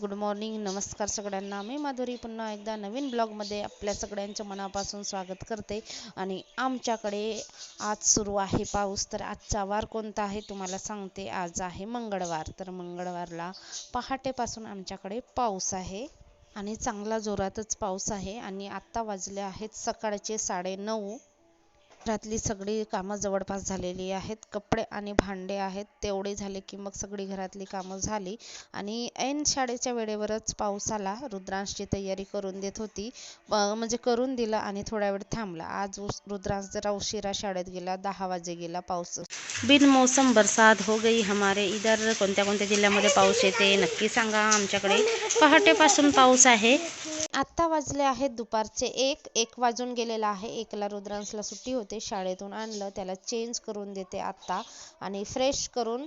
Good morning नमस्कार सगळ्यांना. मी माधुरी पुन्हा एकदा नवीन ब्लॉगमध्ये आपल्या सगळ्यांच्या मनापासून स्वागत करते. आणि आमच्याकडे आज सुरू आहे पाऊस. तर आजचा वार कोणता आहे तुम्हाला सांगते. आज आहे मंगळवार. तर मंगळवारला पहाटेपासून आमच्याकडे पाऊस आहे. आणि चांगला जोरातच पाऊस आहे. आणि आत्ता वाजले आहेत सकाळचे साडे नऊ घरातली सगळी कामं जवळपास झालेली आहेत. कपडे आणि भांडे आहेत. तेवढे झाले की मग सगळी घरातली कामं झाली. आणि ऐन शाळेच्या वेळेवरच पाऊस आला. रुद्रांशची तयारी करून देत होती. म्हणजे करून दिलं आणि थोडा वेळ थांबला. आज रुद्रांश जरा उशिरा शाळेत गेला. दहा वाजे गेला पाऊस. बिन मौसम बरसात हो गई हमारे इधर. कोणत्या कोणत्या जिल्ह्यामध्ये पाऊस येते नक्की सांगा आमच्याकडे. पहाटेपासून पाऊस आहे. आत्ता वाजले आहेत दुपारचे एक. एक वाजून गेलेला आहे. एकला रुद्रांशला सुट्टी होते. शाळेतून आणलं त्याला चेंज करून देते आत्ता आणि फ्रेश करून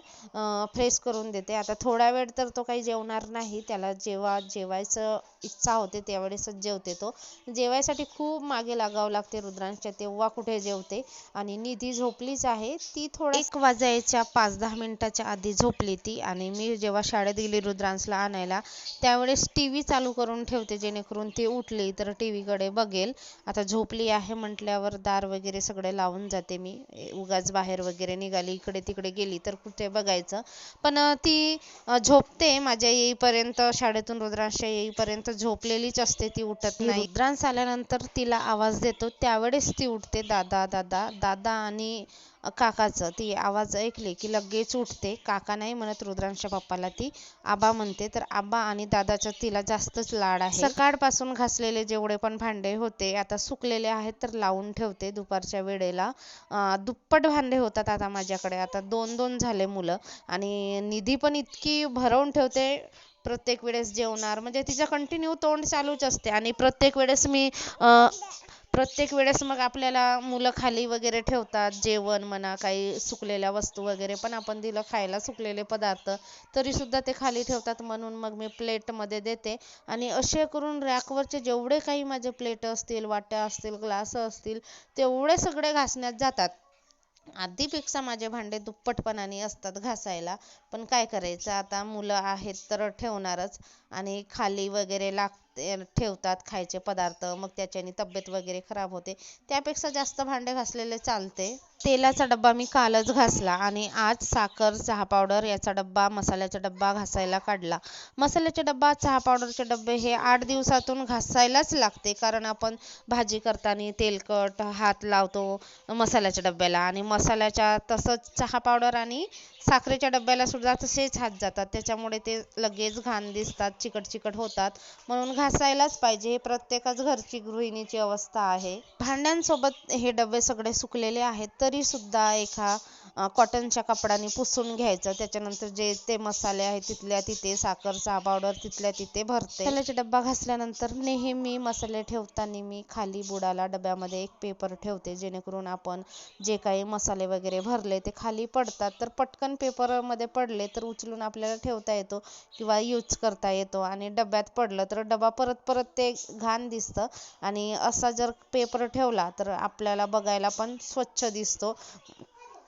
फ्रेश करून देते. आता थोडा वेळ तर तो काही जेवणार नाही त्याला जेव्हा जेवायचं इच्छा होते त्यावेळेसच जेवते तो. जेवायसाठी खूप मागे लागावं लागते रुद्रांशच्या तेव्हा कुठे जेवते. आणि निधी झोपलीच आहे ती थोडं एक वाजायच्या पाच दहा मिनिटाच्या आधी झोपली ती आणि मी जेव्हा शाळेत गेली रुद्रांशला आणायला त्यावेळेस टी व्ही चालू करून ठेवते जेणेकरून ती उठली तर टी व्हीकडे बघेल. आता झोपली आहे म्हटल्यावर दार वगैरे सगळं लावून जाते मी. उगाच बाहेर वगैरे निघाली इकडे तिकडे गेली तर कुठे बघायचं. पण ती झोपते माझ्या येईपर्यंत शाळेतून रुद्रांश येईपर्यंत झोपलेलीच असते ती उठत नाही. रुद्रांश आल्यानंतर तिला आवाज देतो त्यावेळेस ती उठते दादा दादा दादा आणि काकाचं. ती आवाज ऐकले की लगेच उठते. काका नाही म्हणत रुद्रांशच्या पप्पाला. ती आबा म्हणते तर आबा आणि दादाचा तिला जास्तच लाड आहे. सकाळपासून घासलेले जेवढे पण भांडे होते आता सुकलेले आहेत तर लावून ठेवते दुपारच्या वेळेला. दुप्पट भांडे होतात आता माझ्याकडे. आता दोन दोन झाले मुलं आणि निधी पण इतकी भरवून ठेवते. प्रत्येक वेळेस जेवणार. म्हणजे तिचं कंटिन्यू तोंड चालूच असते आणि प्रत्येक वेळेस मी प्रत्येक वेळेस मग आपल्याला मुलं खाली वगैरे ठेवतात जेवण म्हणा काही सुकलेल्या वस्तू वगैरे पण आपण दिलं खायला सुकलेले पदार्थ तरी सुद्धा ते खाली ठेवतात म्हणून मग मी प्लेटमध्ये देते. आणि असे करून रॅकवरचे जेवढे काही माझे प्लेट असतील वाट्या असतील ग्लास असतील तेवढे सगळे घासण्यात जातात. आधीपेक्षा माझे भांडे दुप्पटपणाने असतात घासायला. पण काय करायचं? आता मुलं आहेत तर ठेवणारच. आणि खाली वगैरे लाग ठेवतात खायचे पदार्थ मग त्याच्याने तब्येत वगैरे खराब होते. त्यापेक्षा जास्त भांडे घासलेले चालते. तेलाचा डब्बा मी कालच घासला आणि आज साखर चहा पावडर याचा डब्बा मसाल्याचा डब्बा घासायला काढला. मसाल्याचा डब्बा चहा पावडरचे डब्बे हे आठ दिवसातून घासायलाच लागते कारण आपण भाजी करताना तेलकट हात लावतो मसाल्याच्या डब्याला आणि मसाल्याच्या तसंच चहा पावडर आणि साखरेच्या डब्याला सुद्धा तसेच हात जातात. त्याच्यामुळे ते लगेच घाण दिसतात चिकट चिकट होतात. म्हणून घासायलाच पाहिजे. हे प्रत्येकच घरची गृहिणीची अवस्था आहे. भांड्यांसोबत हे डबे सगळे सुकलेले आहेत. तरी सुद्धा एका कॉटनच्या कपड्याने पुसून घ्यायचं. त्याच्यानंतर जे ते मसाले आहेत तिथल्या तिथे साखर चहा पावडर तिथल्या तिथे भरते. मसाल्याचा डब्बा घासल्यानंतर नेहमी मसाले ठेवताना मी खाली बुडाला डब्यामध्ये एक पेपर ठेवते. जेणेकरून आपण जे काही मसाले वगैरे भरले ते खाली पडतात. तर पटकन पेपरमध्ये पडले तर उचलून आपल्याला ठेवता येतो किंवा यूज करता येतो आणि डब्यात पडलं तर डबा परत परत ते घाण दिसतं. आणि असा जर पेपर ठेवला तर आपल्याला बघायला पण स्वच्छ दिसतो.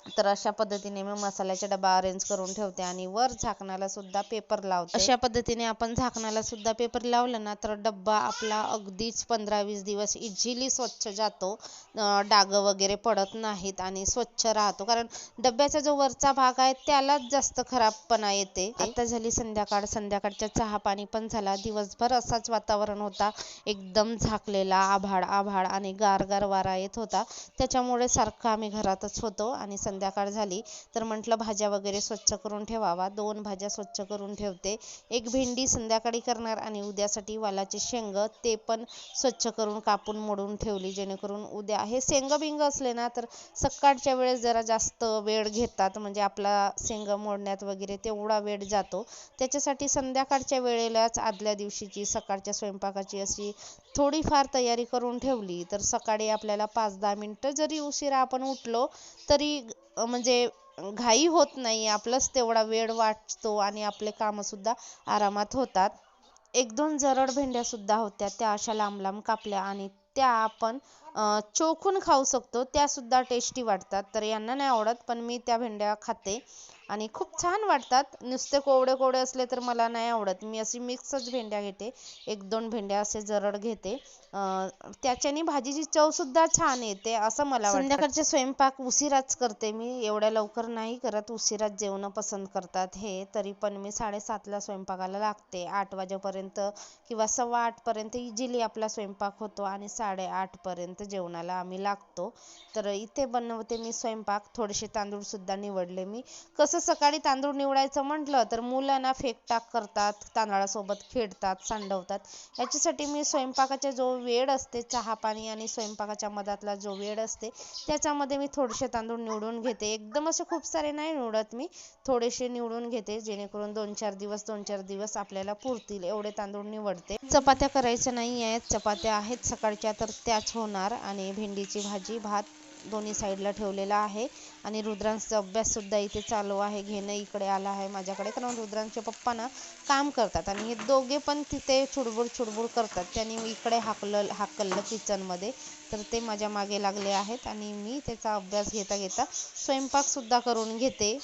तर अशा पद्धतीने मी मसाल्याचा डबा अरेंज करून ठेवते आणि वर झाकणाला सुद्धा पेपर लावते. अशा पद्धतीने आपण झाकणाला सुद्धा पेपर लावलं ना तर डब्बा आपला अगदीच पंधरा वीस दिवस इझिली स्वच्छ जातो. डाग वगैरे पडत नाहीत आणि स्वच्छ राहतो. कारण डब्याचा जो वरचा भाग आहे त्यालाच जास्त खराबपणा येते. आता झाली संध्याकाळ. संध्याकाळच्या चहा पाणी पण झाला. दिवसभर असाच वातावरण होता. एकदम झाकलेला आभाळ आभाळ आणि गार गार वारा येत होता. त्याच्यामुळे सारखं आम्ही घरातच होतो आणि संध्याकाळ झाली तर म्हटलं भाज्या वगैरे स्वच्छ करून ठेवावा. दोन भाज्या स्वच्छ करून ठेवते. एक भेंडी संध्याकाळी करणार आणि उद्यासाठी वालाचे शेंग ते पण स्वच्छ करून कापून मोडून ठेवली जेणेकरून उद्या हे शेंग बिंग असले ना तर सकाळच्या वेळेस जरा जास्त वेळ घेतात. म्हणजे आपला शेंग मोडण्यात वगैरे तेवढा वेळ जातो. त्याच्यासाठी संध्याकाळच्या वेळेलाच आदल्या दिवशीची सकाळच्या स्वयंपाकाची अशी थोडीफार तयारी करून ठेवली. तर सकाळी आपल्याला पाच दहा मिनटं जरी उशिरा आपण उठलो तरी म्हणजे घाई होत नाही आपलाच तेवढा वेळ वाचतो आणि आपले सुद्धा आरामात होतात. एक दोन जरड भेंड्या सुद्धा होत्या त्या अशा लांब लांब कापल्या आणि त्या आपण चोखून खाऊ शकतो. त्या सुद्धा टेस्टी वाटतात. तर यांना नाही आवडत पण मी त्या भेंड्या खाते. आणि खूप छान वाटतात. नुसते कोवडे कोवडे असले तर मला नाही आवडत. मी अशी मिक्सच भेंड्या घेते. एक दोन भेंड्या असे जरड घेते. त्याच्याने भाजीची चव सुद्धा छान येते असं मला वाटतं. संध्याकाळचे स्वयंपाक उशिराच करते मी. एवढ्या लवकर नाही करत. उशिराच जेवणं पसंत करतात हे. तरी पण मी साडेसातला स्वयंपाकाला लागते. आठ वाजेपर्यंत किंवा सव्वा आठपर्यंत इझिली आपला स्वयंपाक होतो आणि साडेआठपर्यंत जेवणाला आम्ही लागतो. तर इथे बनवते मी स्वयंपाक. थोडेसे तांदूळ सुद्धा निवडले मी. कसं सकाळी तांदूळ निवडायचं म्हटलं तर मुलं ना फेकटाक करतात तांदळासोबत खेळतात सांडवतात. याच्यासाठी मी स्वयंपाकाचा जो वेळ असते चहा पाणी आणि स्वयंपाकाच्या मधातला जो वेळ असते त्याच्यामध्ये मी थोडेसे तांदूळ निवडून घेते. एकदम असे खूप सारे नाही निवडत मी थोडेसे निवडून घेते जेणेकरून दोन चार दिवस दोन चार दिवस आपल्याला पुरतील. एवढे तांदूळ निवडते. चपात्या करायच्या नाही आहेत. चपात्या आहेत सकाळच्या तर त्याच होणार. आणि भेंडीची भाजी भात दोन्ही साईडला ठेवलेला आहे. आणि रुद्रांचा अभ्यास सुद्धा इथे चालू आहे. घेणं इकडे आला आहे माझ्याकडे. कारण रुद्रांचे पप्पा ना काम करतात आणि हे दोघे पण तिथे छुडबुड छुडबुड करतात. त्यांनी इकडे हाकलं हाकललं किचनमध्ये. तर ते माझ्या मागे लागले आहेत आणि मी त्याचा अभ्यास घेता घेता स्वयंपाकसुद्धा करून घेते.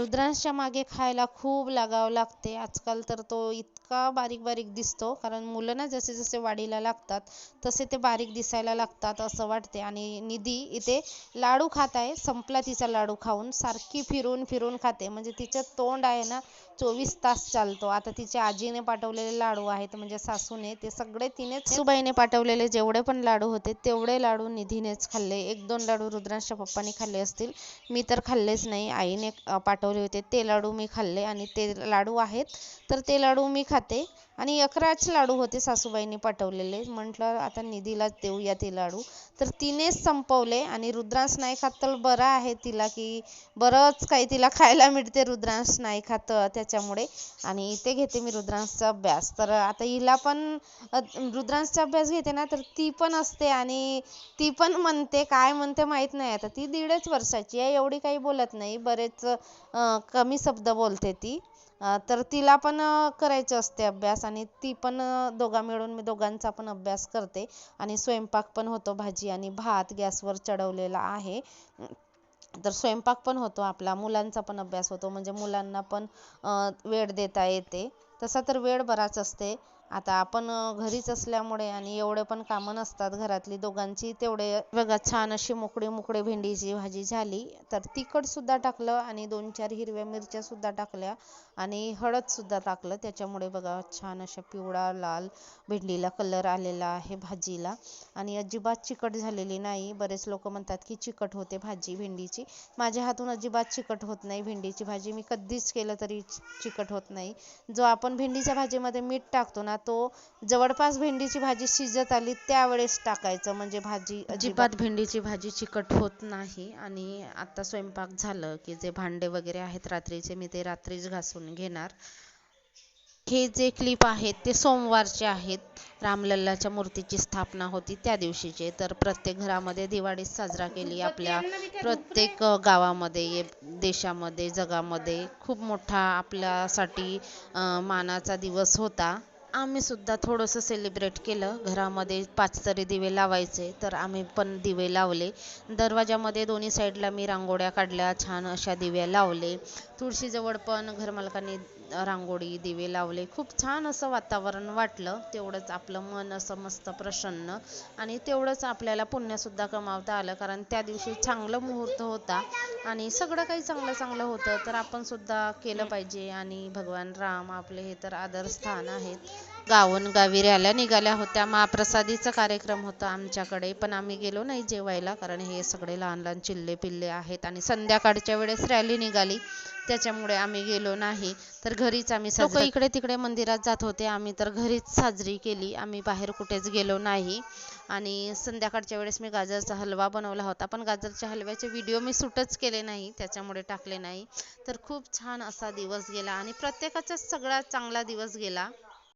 रुद्रांशच्या मागे खायला खूप लागावं लागते. आजकाल तर तो इतका बारीक बारीक दिसतो कारण मुलं ना जसे जसे वाढीला लागतात तसे ते बारीक दिसायला लागतात असं वाटते. आणि निधी इथे लाडू खात आहे संपला तिचा लाडू खाऊन. सारखी फिरून फिरून खाते. म्हणजे तिचं तोंड आहे ना चोवीस तास चालतो. आता तिच्या आजीने पाठवलेले लाडू आहेत म्हणजे सासूने ते सगळे तिनेच सुबाईने पाठवलेले जेवढे पण लाडू होते तेवढे लाडू निधीनेच खाल्ले. एक दोन लाडू रुद्रांशच्या पप्पांनी खाल्ले असतील. मी तर खाल्लेच नाही. आईने पाठवले होते. ते लाडू मी खाल्ले. आणि ते लाडू आहेत तर ते लाडू मी खाते. आणि अकराच लाडू होते सासूबाईंनी पाठवलेले. म्हटलं आता निधीलाच देऊया ते लाडू. तर तिनेच संपवले. आणि रुद्रांश नाही खात तर बरं आहे तिला की बरंच काही तिला खायला मिळते रुद्रांश नाही खात त्याच्यामुळे. आणि इथे घेते मी रुद्रांशचा अभ्यास. तर आता हिला पण रुद्रांशचा अभ्यास घेते ना तर ती पण असते आणि ती पण म्हणते. काय म्हणते माहीत नाही. आता ती दीडच वर्षाची आहे. एवढी काही बोलत नाही. बरेच कमी शब्द बोलते ती. तर तिला पण करायचे असते अभ्यास आणि ती पण दोघा मिळून मी दोघांचा पण अभ्यास करते. आणि स्वयंपाक पण होतो भाजी आणि भात गॅसवर चढवलेला आहे. तर स्वयंपाक पण होतो आपला मुलांचा पण अभ्यास होतो. म्हणजे मुलांना पण वेळ देता येते. तसा तर वेळ बराच असते. आता आपण घरीच असल्यामुळे आणि एवढे पण कामं नसतात घरातली दोघांची तेवढे बघा छान अशी मोकळी मोकळी भेंडीची भाजी झाली. तर तिखट सुद्धा टाकलं आणि दोन चार हिरव्या मिरच्या सुद्धा टाकल्या. आणि हळदसुद्धा टाकलं. त्याच्यामुळे बघा छान अशा पिवळा लाल भेंडीला कलर आलेला आहे भाजीला. आणि अजिबात चिकट झालेली नाही. बरेच लोक म्हणतात की चिकट होते भाजी भेंडीची. माझ्या हातून अजिबात चिकट होत नाही भेंडीची भाजी. मी कधीच केलं तरी चिकट होत नाही. जो आपण भेंडीच्या भाजीमध्ये मीठ टाकतो ना तो जवळपास भेंडीची भाजी शिजत आली त्यावेळेस टाकायचं. म्हणजे भाजी अजिबात भेंडीची भाजी चिकट होत नाही. आणि आता स्वयंपाक झालं की जे भांडे वगैरे आहेत रात्रीचे मी ते रात्रीच घासून घेणार. हे जे क्लिप आहेत ते सोमवारचे आहेत. रामलल्लाच्या मूर्तीची स्थापना होती त्या दिवशीचे. तर प्रत्येक घरामध्ये दिवाळी साजरा केली आपल्या प्रत्येक गावामध्ये देशामध्ये जगामध्ये. खूप मोठा आपल्यासाठी मानाचा दिवस होता. आम्ही सुद्धा थोडंसं सेलिब्रेट केलं. घरामध्ये पाच तरी दिवे लावायचे तर आम्ही पण दिवे लावले. दरवाजामध्ये दोन्ही साईडला मी रांगोळ्या काढल्या छान अशा दिव्या लावले. तुळशीजवळ पण घरमालकांनी रांगोळी दिवे लावले. खूप छान असं वातावरण वाटलं. तेवढंच आपलं मन असं मस्त प्रसन्न आणि तेवढंच आपल्याला पुण्यसुद्धा कमावता आलं. कारण त्या दिवशी चांगलं मुहूर्त होता आणि सगळं काही चांगलं चांगलं होतं. तर आपण सुद्धा केलं पाहिजे आणि भगवान राम आपले हे तर आदरस्थान आहेत. गावोन गावी रॅल्या निघाल्या होत्या. महाप्रसादीचा कार्यक्रम होता आमच्याकडे. पण आम्ही गेलो नाही जेवायला कारण हे सगळे लहान लहान चिल्ले पिल्ले आहेत आणि संध्याकाळच्या वेळेस रॅली निघाली. त्याच्यामुळे आम्ही गेलो नाही. तर घरीच आम्ही लोक इकडे तिकडे मंदिरात जात होते. आम्ही तर घरीच साजरी केली. आम्ही बाहेर कुठेच गेलो नाही. आणि संध्याकाळच्या वेळेस मी गाजरचा हलवा बनवला होता. पण गाजरच्या हलव्याचे व्हिडिओ मी शूटच केले नाही. त्याच्यामुळे टाकले नाही. तर खूप छान असा दिवस गेला आणि प्रत्येकाचाच सगळ्यात चांगला दिवस गेला.